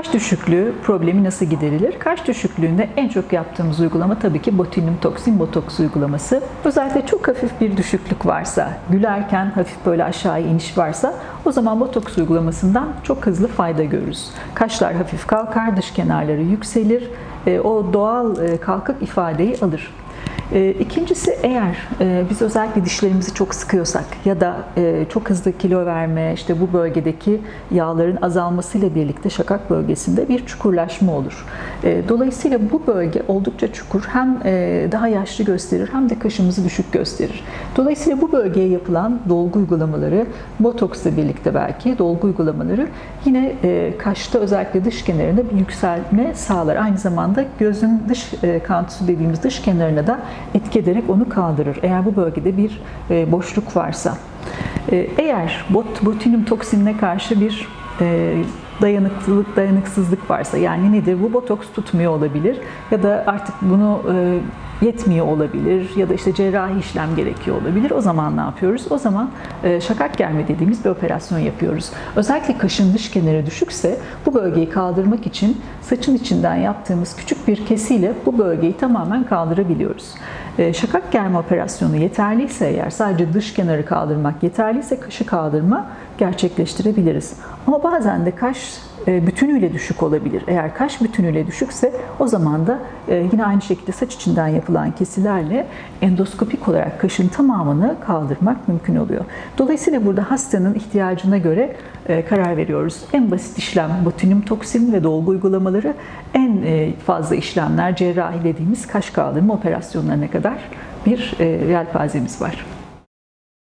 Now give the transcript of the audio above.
Kaş düşüklüğü problemi nasıl giderilir? Kaş düşüklüğünde en çok yaptığımız uygulama tabii ki botulinum toksin botoks uygulaması. Özellikle çok hafif bir düşüklük varsa, gülerken hafif böyle aşağıya iniş varsa o zaman botoks uygulamasından çok hızlı fayda görürüz. Kaşlar hafif kalkar, dış kenarları yükselir, e, o doğal e, kalkık ifadeyi alır. E, İkincisi eğer e, biz özellikle dişlerimizi çok sıkıyorsak ya da e, çok hızlı kilo verme, işte bu bölgedeki yağların azalmasıyla birlikte şakak bölgesinde bir çukurlaşma olur. E, Dolayısıyla bu bölge oldukça çukur hem daha yaşlı gösterir hem de kaşımızı düşük gösterir. Dolayısıyla bu bölgeye yapılan dolgu uygulamaları, botoksla birlikte belki dolgu uygulamaları yine kaşta özellikle dış kenarında bir yükselme sağlar. Aynı zamanda gözün dış kantusu dediğimiz dış kenarına da etki ederek onu kaldırır. Eğer bu bölgede bir e, boşluk varsa. E, Eğer bot, botulinum toksinine karşı bir e, dayanıklılık, dayanıksızlık varsa yani nedir? Bu botoks tutmuyor olabilir ya da artık bunu yetmiyor olabilir ya da işte cerrahi işlem gerekiyor olabilir. O zaman ne yapıyoruz? O zaman e, şakak germe dediğimiz bir operasyon yapıyoruz. Özellikle kaşın dış kenarı düşükse bu bölgeyi kaldırmak için saçın içinden yaptığımız küçük bir kesiyle bu bölgeyi tamamen kaldırabiliyoruz. E, şakak germe operasyonu yeterliyse eğer sadece dış kenarı kaldırmak yeterliyse kaşı kaldırma gerçekleştirebiliriz. Ama bazen de kaş bütünüyle düşük olabilir. Eğer kaş bütünüyle düşükse o zaman da e, yine aynı şekilde saç içinden yapılan kesilerle endoskopik olarak kaşın tamamını kaldırmak mümkün oluyor. Dolayısıyla burada hastanın ihtiyacına göre e, karar veriyoruz. En basit işlem botulinum toksin ve dolgu uygulamaları, en fazla işlemler cerrahi dediğimiz kaş kaldırma operasyonlarına kadar bir yelpazemiz var.